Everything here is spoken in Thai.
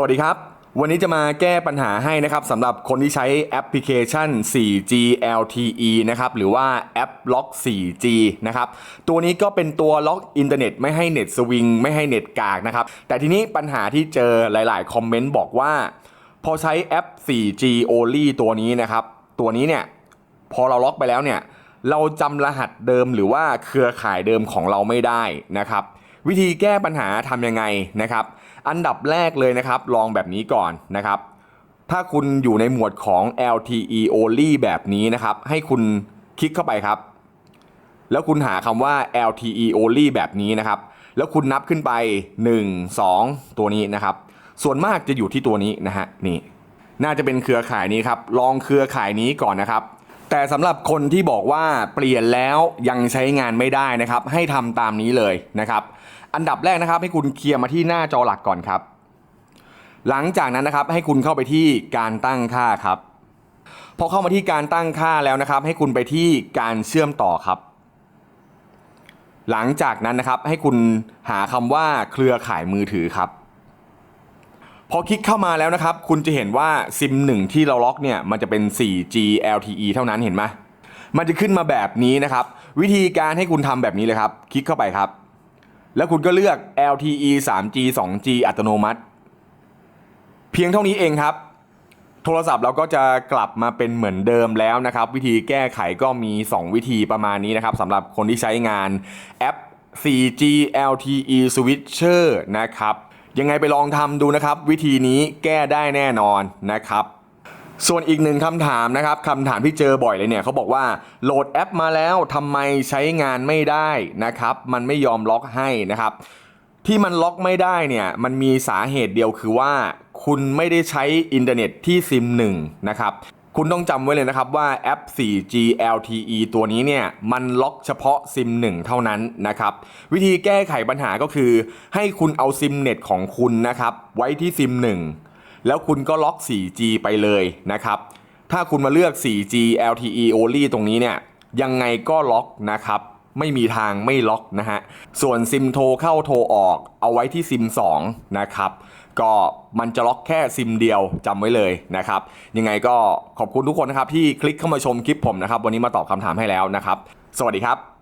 สวัสดีครับ วันนี้จะมาแก้ปัญหาให้นะครับสำหรับคนที่ใช้แอปพลิเคชัน 4G LTE นะครับหรือว่าแอปล็อก 4G นะครับตัวนี้ก็เป็นตัวล็อกอินเทอร์เน็ตไม่ให้เน็ตสวิงไม่ให้เน็ตกากนะครับแต่ทีนี้ปัญหาที่เจอหลาย ๆ คอมเมนต์บอกว่า พอใช้แอป 4G only ตัวนี้นะครับตัวนี้เนี่ยพอเราล็อกไปแล้วเนี่ยเราจำรหัสเดิมหรือว่าเครือข่ายเดิมของเราไม่ได้นะครับ วิธีแก้ปัญหาทำยังไงนะครับ อันดับแรกเลยนะครับ ลองแบบนี้ก่อนนะครับ ถ้าคุณอยู่ในหมวดของ LTE only แบบนี้นะครับ ให้คุณคลิกเข้าไปครับ แล้วคุณหาคำว่า LTE only แบบนี้นะครับ แล้วคุณนับขึ้นไป 1 2 ตัวนี้นะครับ ส่วนมากจะอยู่ที่ตัวนี้นะฮะนี่น่าจะเป็นเครือข่ายนี้ครับ ลองเครือข่ายนี้ก่อนนะครับ แต่สำหรับคนที่บอกว่าเปลี่ยนแล้วยังใช้งานไม่ได้นะครับ ให้ทำตามนี้เลยนะครับ อันดับแรกนะครับ ให้คุณเคลียร์มาที่หน้าจอหลักก่อนครับ หลังจากนั้นนะครับให้คุณเข้าไปที่การตั้งค่าครับพอเข้ามาที่การตั้งค่าแล้วนะครับ ให้คุณไปที่การเชื่อมต่อครับ หลังจากนั้นนะครับให้คุณหาคำว่าเครือข่ายมือถือครับ พอคลิกเข้ามาแล้วนะครับ คุณจะเห็นว่าซิมหนึ่งที่เราล็อกเนี่ยมันจะเป็น 4G LTE เท่านั้นเห็นไหมมันจะขึ้นมาแบบนี้นะครับ วิธีการให้คุณทำแบบนี้เลยครับ คลิกเข้าไปครับ แล้วคุณก็เลือก LTE 3G 2G อัตโนมัติ เพียงเท่านี้เองครับ โทรศัพท์เราก็จะกลับมาเป็นเหมือนเดิมแล้วนะครับ วิธีแก้ไขก็มี 2 วิธีประมาณนี้นะครับสำหรับคนที่ใช้งานแอป 4G LTE Switcher นะครับ ยังไงไปลองทำดูนะครับ วิธีนี้แก้ได้แน่นอนนะครับ ส่วนอีกหนึ่งคำถามนะครับคำถามที่เจอบ่อยเลยเนี่ยเขาบอกว่าโหลดแอปมาแล้วทำไมใช้งานไม่ได้นะครับ มันไม่ยอมล็อกให้นะครับ ที่มันล็อกไม่ได้เนี่ยมันมีสาเหตุเดียวคือว่า คุณไม่ได้ใช้อินเทอร์เน็ตที่ซิมหนึ่งนะครับ คุณต้องจำไว้เลยนะครับว่าแอป 4G LTE ตัวนี้เนี่ยมันล็อกเฉพาะซิม1 เท่านั้นนะครับ วิธีแก้ไขปัญหาก็คือ ให้คุณเอาซิมเน็ตของคุณนะครับ ไว้ที่ซิม 1 แล้วคุณก็ล็อก 4G ไปเลยนะครับ ถ้าคุณมาเลือก 4G LTE only ตรงนี้เนี่ยยังไงก็ล็อกนะครับ ไม่มีทางไม่ล็อกนะฮะ ส่วนซิมโทรเข้าโทรออกเอาไว้ที่ซิม 2 นะครับ ก็มันจะล็อกแค่ซิมเดียวจำไว้เลยนะครับ ยังไงก็ขอบคุณทุกคนนะครับที่คลิกเข้ามาชมคลิปผมนะครับ วันนี้มาตอบคำถามให้แล้วนะครับ สวัสดีครับ